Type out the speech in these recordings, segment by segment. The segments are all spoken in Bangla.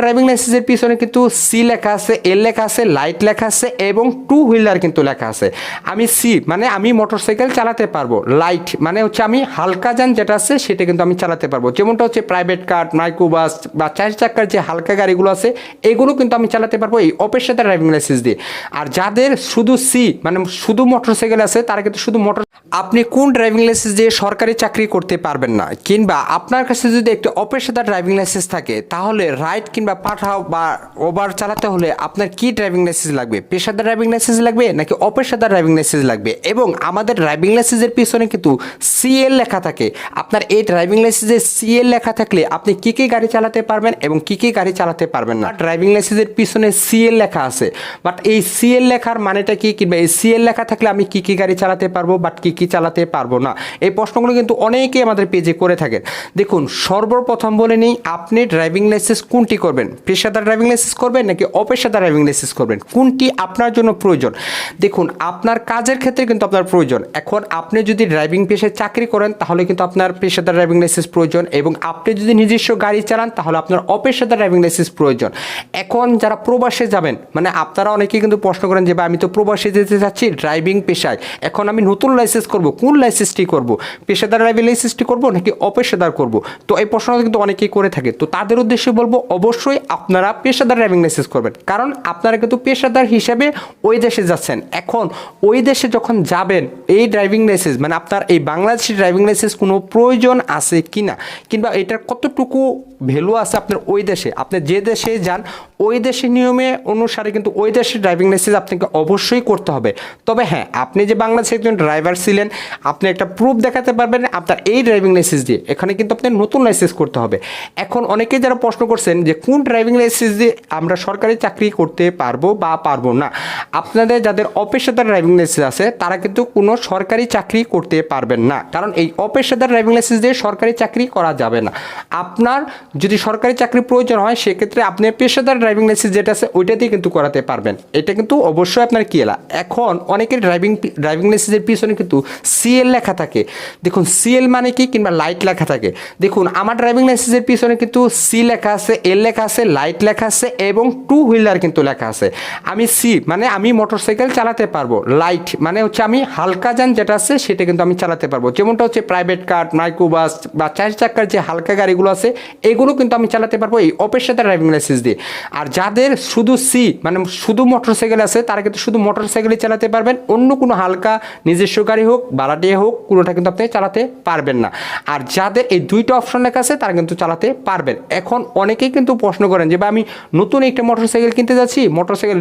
ড্রাইভিং লাইসেন্সের পিছনে কিন্তু সি লেখা আছে এল লেখা আছে লাইট লেখা আছে এবং টু হুইলার কিন্তু লেখা আছে। আমি সি মানে আমি মোটরসাইকেল চালাতে পারব। লাইট মানে হচ্ছে আমি হালকা যান যেটা আছে সেটা কিন্তু আমি চালাতে পারব। যেমনটা হচ্ছে প্রাইভেট কার মাইক্রোবাস বা চার চাকার যে হালকা গাড়িগুলো আছে, এগুলো কিন্তু আমি চালাতে পারব এই অপেশাদার ড্রাইভিং লাইসেন্স দিয়ে। আর যাদের শুধু সি মানে শুধু মোটরসাইকেল আছে, তারা কিন্তু শুধু মোটর আপনি কোন ড্রাইভিং লাইসেন্স দিয়ে সরকারি চাকরি করতে পারবেন না, কিংবা আপনার কাছে যদি একটি অপেশাদার ড্রাইভিং লাইসেন্স থাকে, তাহলে রাইড কিংবা পাঠাও বা ওভার চালাতে হলে আপনার কি ড্রাইভিং লাইসেন্স লাগবে? পেশাদার ড্রাইভিং লাইসেন্স লাগবে নাকি অপেশাদার ড্রাইভিং লাইসেন্স লাগবে? এবং আমাদের ড্রাইভিং লাইসেন্সের পিছনে কিন্তু সিএল লেখা থাকে। আপনার এই ড্রাইভিং লাইসেন্সে সিএল লেখা থাকলে আপনি কি কি গাড়ি চালাতে পারবেন এবং কি কি গাড়ি চালাতে পারবেন না? ড্রাইভিং লাইসেন্সের পিছনে সিএল লেখা আছে। বাট এই সিএল লেখার মানেটা কি? কিংবা এই সিএল লেখা থাকলে আমি কি কি গাড়ি চালাতে পারব বাট কি কি চালাতে পারব না? এই প্রশ্নগুলো কিন্তু অনেকেই আমাদের পেজে করে থাকেন। দেখুন, সর্বপ্রথম বলে নিই, আপনি ড্রাইভিং লাইসেন্স কোনটি করবেন? পেশাদার ড্রাইভিং লাইসেন্স করবেন নাকি অপেশাদার ড্রাইভিং লাইসেন্স করবেন? কোনটি আপনার জন্য প্রয়োজন? দেখুন, আপনার কাজের ক্ষেত্রে কিন্তু আপনার প্রয়োজন। এখন আপনি যদি ড্রাইভিং পেশায় চাকরি করেন, তাহলে কিন্তু আপনার পেশাদার ড্রাইভিং লাইসেন্স প্রয়োজন এবং আপনি যদি নিজস্ব গাড়ি চালান, তাহলে আপনার অপেশাদার ড্রাইভিং লাইসেন্স প্রয়োজন। এখন যারা প্রবাসে যাবেন মানে আপনারা অনেকেই কিন্তু প্রশ্ন করেন যে, ভাই, আমি তো প্রবাসে যেতে চাচ্ছি ড্রাইভিং পেশায়। এখন আমি নতুন লাইসেন্স করব, কোন লাইসেন্সটি করব? পেশাদার ড্রাইভিং লাইসেন্সটি করব নাকি অপেশাদার করব? তো এই প্রশ্নটা কিন্তু অনেকেই করে থাকে। তো তাদের উদ্দেশ্যে বলব, অবশ্যই আপনারা পেশাদার ড্রাইভিং লাইসেন্স করবেন। কারণ আপনারা কিন্তু পেশাদার হিসেবে ওই দেশে যাচ্ছেন। এখন ওই দেশে যখন যাবেন, এই ড্রাইভিং লাইসেন্স মানে আপনার এই বাংলাদেশি ড্রাইভিং লাইসেন্স কোনো প্রয়োজন আছে কি না কিংবা এটার কতটুকু ভ্যালু আছে আপনার ওই দেশে? আপনি যে দেশে যান ওই দেশের নিয়মে অনুসারে কিন্তু ওই দেশের ড্রাইভিং লাইসেন্স আপনাকে অবশ্যই করতে হবে। তবে হ্যাঁ আপনি যে বাংলাদেশে একজন ড্রাইভার ছিলেন, আপনি একটা প্রুফ দেখাতে পারবেন আপনার এই ড্রাইভিং লাইসেন্স দিয়ে। এখানে কিন্তু আপনার নতুন লাইসেন্স করতে হবে। এখন অনেকে যারা প্রশ্ন করছেন যে কোন ড্রাইভিং লাইসেন্স দিয়ে আমরা সরকারি চাকরি করতে পারব বা পারব না? আপনাদের যাদের অপেশাদার ড্রাইভিং লাইসেন্স আছে, তারা কিন্তু কোনো সরকারি চাকরি করতে পারবেন না। কারণ এই অপেশাদার ড্রাইভিং লাইসেন্স দিয়ে সরকারি চাকরি করা যাবে না। আপনার যদি সরকারি চাকরি প্রয়োজন হয়, সেক্ষেত্রে আপনি পেশাদার ড্রাইভিং লাইসেন্স যেটা আছে ওইটা দিয়ে কিন্তু করাতে পারবেন। এটা কিন্তু অবশ্যই আপনার কি এলা এখন অনেকের ড্রাইভিং ড্রাইভিং লাইসেন্সের পিছনে কিন্তু সিএল লেখা থাকে। দেখুন সিএল মানে কি কিংবা লাইট লেখা থাকে? দেখুন, আমার ড্রাইভিং লাইসেন্সের পিছনে কিন্তু সি লেখা আছে এল লেখা আছে লাইট লেখা আছে এবং টু হুইলার কিন্তু লেখা আছে। আমি সি মানে আমি মোটরসাইকেল চালাতে পারব। লাইট মানে হচ্ছে আমি হালকা যান যেটা আছে, সেটা কিন্তু আমি চালাতে পারব। যেমনটা হচ্ছে প্রাইভেট কার মাইক্রোবাস বা চার চাকার যে হালকা গাড়িগুলো আছে, এগুলো কিন্তু আমি চালাতে পারব এই অপেশাদার ড্রাইভিং লাইসেন্স দিয়ে। আর যাদের শুধু সি মানে শুধু মোটরসাইকেল আছে, তারা কিন্তু শুধু মোটরসাইকেলই চালাতে পারবেন। অন্য কোনো হালকা নিজস্ব গাড়ি হোক ভাড়াটিয়া হোক, কোনোটা কিন্তু আপনি চালাতে পারবেন না। আর যাদের এই দুইটা অপশন লেখা আছে তারা কিন্তু চালাতে পারবেন। এখন অনেকেই কিন্তু প্রশ্ন করেন যে, ভাই, আমি নতুন একটা মোটরসাইকেল কিনতে যাচ্ছি? মোটরসাইকেল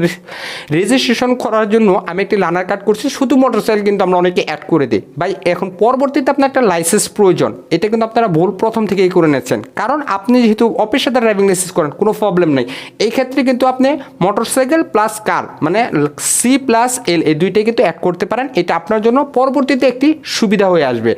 রেজিস্ট্রেশন করার জন্য আমি একটি লানার কার্ড করছি। শুধু মোটরসাইকেল কিন্তু আমরা অনেকে অ্যাড করে দিই। ভাই, এখন পরবর্তীতে আপনার একটা লাইসেন্স প্রয়োজন। এটা কিন্তু আপনারা ভুল প্রথম থেকেই করে নিচ্ছেন কারণ আপনি যেহেতু অপেশাদার ড্রাইভিং লাইসেন্স করেন, কোনো প্রবলেম নেই। এই ক্ষেত্রে কিন্তু আপনি মোটরসাইকেল প্লাস কার মানে সি প্লাস এল এই দুইটাই কিন্তু অ্যাড করতে পারেন। এটা আপনার জন্য পরবর্তীতে একটি সুবিধা হয়ে আসবে।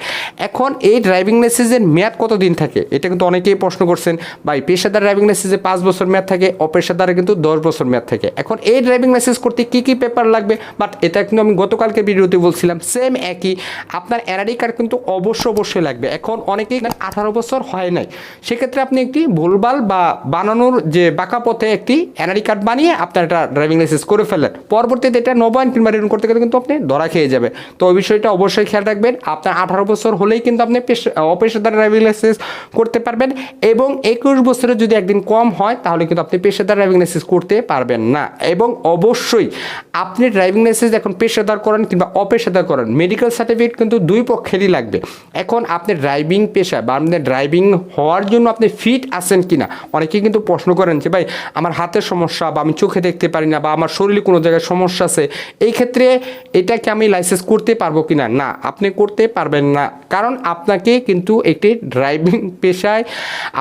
এখন এই ড্রাইভিং লাইসেন্সের মেয়াদ কত দিন থাকে? এটা কিন্তু অনেকেই প্রশ্ন করছেন, ভাই, পেশাদার ড্রাইভিং লাইসেন্সে পাঁচ বছর মেয়াদ থাকে, অপেশাদারে কিন্তু দশ বছর মেয়াদ থাকে। এখন এই ড্রাইভিং লাইসেন্স করতে কী কী পেপার লাগবে? বাট এটা কিন্তু আমি গতকালকে ভিডিওতে বলছিলাম সেম একই। আপনার এনআরডি কার্ড কিন্তু অবশ্য অবশ্যই লাগবে। এখন অনেকেই আঠারো বছর হয় নাই। সেক্ষেত্রে আপনি একটি ভুলভাল বা বানানোর যে বাঁকা পথে একটি এনআরডি কার্ড বানিয়ে আপনার একটা ড্রাইভিং লাইসেন্স করে ফেলেন পরবর্তীতে এটা নবায়ন কিংবা রিনিউ করতে গেলে কিন্তু আপনি ধরা খেয়ে যাবে। তো ওই বিষয়টা অবশ্যই খেয়াল রাখবেন। আপনার আঠারো বছর হলেই কিন্তু আপনি পেশা- অপেশাদার ড্রাইভিং লাইসেন্স করতে পারবেন এবং একুশ বছরের যদি একদিন কম হয়, তাহলে কিন্তু আপনি পেশাদার ড্রাইভিং লাইসেন্স করতে পারবেন না। এবং অবশ্যই আপনি ড্রাইভিং লাইসেন্স এখন পেশাদার করেন কিংবা অপেশাদার করেন মেডিকেল সার্টিফিকেট কিন্তু দুই পক্ষেরই লাগবে। এখন আপনি ড্রাইভিং পেশা বা আপনি ড্রাইভিং হওয়ার জন্য আপনি ফিট আছেন কিনা, অনেকেই কিন্তু প্রশ্ন করেন যে, ভাই আমার হাতের সমস্যা বা আমি চোখে দেখতে পারি না বা আমার শরীরে কোনো জায়গায় সমস্যা আছে, এই ক্ষেত্রে এটাকে আমি লাইসেন্স করতে পারব কি না না আপনি করতে পারবেন না। কারণ আপনাকে কিন্তু একটি ড্রাইভিং পেশায়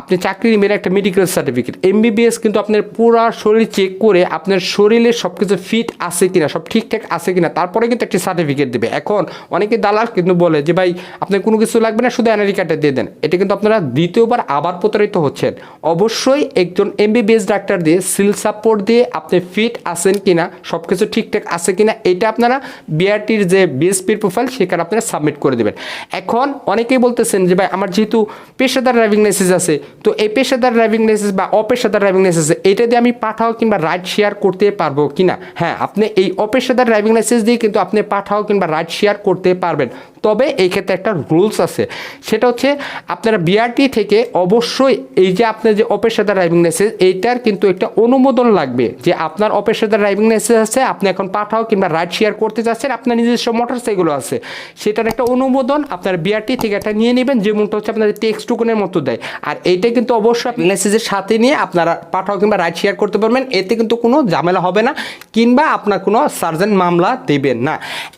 আপনি চাকরি নেবেন একটা মেডিকেল সার্টিফিকেট এমবিবিএস কিন্তু আপনার পুরো শরীর চেক করে আপনার শরীরে সব কিছু ফিট আছে কিনা, সব ঠিকঠাক আছে কিনা, তারপরে কিন্তু একটি সার্টিফিকেট দেবে। এখন অনেকে দালাল কিন্তু বলে যে, ভাই, আপনার কোনো কিছু লাগবে না, শুধু এনআইডি কার্ডটা দিয়ে দেন। এটা কিন্তু আপনারা দ্বিতীয়বার আবার প্রতারিত হচ্ছেন। অবশ্যই একজন এমবিবিএস ডাক্তার দিয়ে সিল সাপোর্ট দিয়ে আপনি ফিট আছেন কিনা সব কিছু ঠিকঠাক আছে কিনা, এটা আপনারা বিআরটির যে বিএসপির প্রোফাইল সেখানে আপনারা সাবমিট করে দেবেন। এখন অনেকেই বলতেছেন যে, ভাই, আমার যেহেতু পেশাদার ড্রাইভিং লাইসেন্স আছে, তো এই পেশাদার ড্রাইভিং লাইসেন্স বা অপেশাদার ড্রাইভিং লাইসেন্স এটা দিয়ে আমি পাঠাও কিংবা রাইড শেয়ার করতে পারব কিনা? হ্যাঁ আপনি এই অপেশাদার ড্রাইভিং লাইসেন্স দিয়ে কিন্তু আপনি পাঠাও কিংবা রাইড শেয়ার করতে পারবেন। তবে এই ক্ষেত্রে একটা রুলস আছে। সেটা হচ্ছে আপনারা বিআরটি থেকে অবশ্যই এই যে আপনার যে অপেশাদার ড্রাইভিং লাইসেন্স এইটার কিন্তু একটা অনুমোদন লাগবে যে আপনার অপেশাদার ড্রাইভিং লাইসেন্স আছে, আপনি এখন পাঠাও কিংবা রাইড শেয়ার করতে চাচ্ছেন আপনার নিজস্ব মোটর সাইকেলও আছে। সেটার একটা অনুমোদন আপনার বিআরটি থেকে একটা নিয়ে নেবেন, যেমনটা হচ্ছে আপনাদের টেক্সট টোকনের মতো দেয়। আর এইটা কিন্তু অবশ্যই লাইসেন্সের সাথে নিয়ে আপনারা পাঠাও কিংবা রাইড শেয়ার করতে পারবেন, এতে কিন্তু কোনো ঝামেলা হবে না, কিংবা আপনার কোনো সার্জেন্ট মামলা দেবেন না।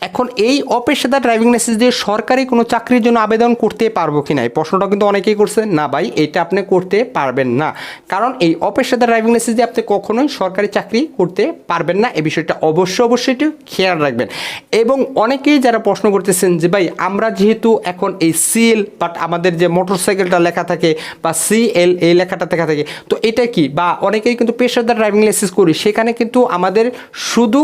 এখন এই অপেশাদার ড্রাইভিং লাইসেন্স দিয়ে সরকারি কোনো চাকরির জন্য আবেদন করতে পারব কি না এই প্রশ্নটা কিন্তু অনেকেই করছে, না ভাই, এটা আপনি করতে পারবেন না। কারণ এই অপেশাদার ড্রাইভিং লাইসেন্স দিয়ে আপনি কখনোই সরকারি চাকরি করতে পারবেন না। এই বিষয়টা অবশ্যই অবশ্যই একটু খেয়াল রাখবেন। এবং অনেকেই যারা প্রশ্ন করতেছেন যে, ভাই, আমরা যেহেতু এখন এই সিএল বাট আমাদের যে মোটর সাইকেলটা লেখা থাকে বা সিএল, এই লেখাটা লেখা থাকে, তো এটা কি? বা অনেকেই কিন্তু পেশাদার ড্রাইভিং লাইসেন্স করি, সেখানে কিন্তু আমাদের শুধু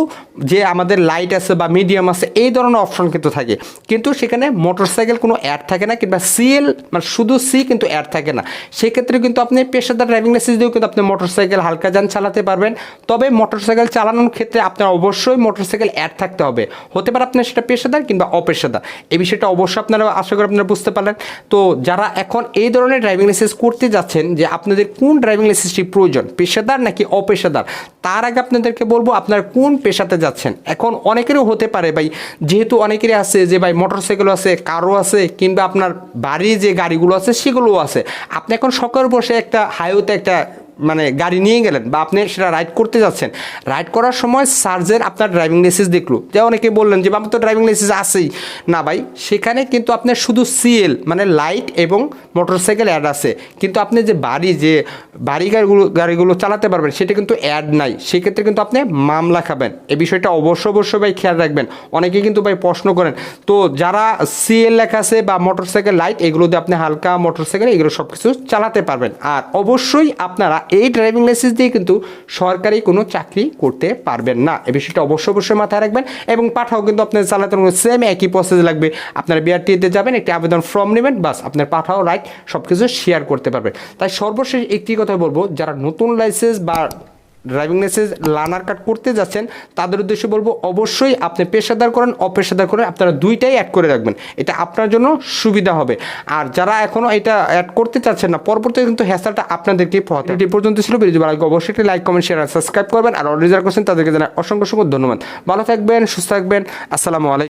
যে আমাদের লাইট আছে বা মিডিয়াম আছে, এই ধরনের অপশন কিন্তু থাকে। কিন্তু সেখানে মোটরসাইকেল কোনো অ্যাড থাকে না কিংবা সিএল মানে শুধু সি কিন্তু অ্যাড থাকে না। সেক্ষেত্রে কিন্তু আপনি পেশাদার ড্রাইভিং লাইসেন্স দিয়েও কিন্তু আপনি মোটরসাইকেল হালকা যান চালাতে পারবেন। তবে মোটরসাইকেল চালানোর ক্ষেত্রে আপনার অবশ্যই মোটরসাইকেল অ্যাড থাকতে হবে। হতে পারে আপনার সেটা পেশাদার কিংবা অপেশাদার। এই বিষয়টা অবশ্যই আপনারা, আশা করি আপনারা বুঝতে পারলেন। তো যারা এখন এই ধরনের ড্রাইভিং লাইসেন্স করতে যাচ্ছেন যে আপনাদের কোন ড্রাইভিং লাইসেন্সটি প্রয়োজন, পেশাদার নাকি অপেশাদার, তার আগে আপনাদেরকে বলব আপনার কোন পেশাতে যাচ্ছেন। এখন অনেকেরও হতে পারে ভাই, যেহেতু অনেকেরই আছে যে ভাই মোটরসাইকেলও আছে, কারও আছে, কিংবা আপনার বাড়ির যে গাড়িগুলো আছে, সেগুলোও আছে। আপনি এখন সকাল বসে একটা হাইওয়েতে একটা মানে গাড়ি নিয়ে গেলেন বা আপনি সেটা রাইড করতে যাচ্ছেন। রাইড করার সময় সার্জেন আপনার ড্রাইভিং লাইসেন্স দেখল। যে অনেকে বললেন যে আমার তো ড্রাইভিং লাইসেন্স আছেই। না ভাই, সেখানে কিন্তু আপনার শুধু সিএল মানে লাইট এবং মোটরসাইকেল অ্যাড আছে। কিন্তু আপনি যে বাড়ি যে বাড়ি গাড়িগুলো গাড়িগুলো চালাতে পারবেন, সেটা কিন্তু অ্যাড নাই। সেক্ষেত্রে কিন্তু আপনি মামলা খাবেন। এই বিষয়টা অবশ্য অবশ্যই ভাই খেয়াল রাখবেন। অনেকে কিন্তু ভাই প্রশ্ন করেন, তো যারা সিএল লেখা আছে বা মোটরসাইকেল লাইট এগুলো দিয়ে আপনি হালকা মোটরসাইকেল এগুলো সব কিছু চালাতে পারবেন। আর অবশ্যই আপনারা এই ড্রাইভিং লাইসেন্স দিয়ে কিন্তু সরকারি কোনো চাকরি করতে পারবেন না। এ বিষয়টা অবশ্যই অবশ্যই মাথায় রাখবেন এবং পাঠাও কিন্তু আপনার চালাতে সেম একই প্রসেস লাগবে। আপনার বিআরটিতে যাবেন, একটি আবেদন ফর্ম নেবেন, বাস আপনার পাঠাও রাইট সব কিছু শেয়ার করতে পারবেন। তাই সর্বশেষ একটি কথা বলব, যারা নতুন লাইসেন্স বা ড্রাইভিং লাইসেন্স লার্নার কার্ড করতে যাচ্ছেন, তাদের উদ্দেশ্যে বলব, অবশ্যই আপনি পেশাদার করেন, অপেশাদার করেন, আপনারা দুইটাই অ্যাড করে রাখবেন। এটা আপনার জন্য সুবিধা হবে। আর যারা এখনও এটা অ্যাড করতে চাচ্ছেন না, পরবর্তীতে কিন্তু হ্যাসালটা আপনাদেরকেই পথে এটি পর্যন্ত ছিল ভিডিও ভালো অবশ্যই একটি লাইক কমেন্ট শেয়ার সাবস্ক্রাইব করবেন। আর অলরেডি যারা করছেন, তাদেরকে জানাই অসংখ্য অসংখ্য ধন্যবাদ। ভালো থাকবেন, সুস্থ থাকবেন। আসসালামু আলাইকুম।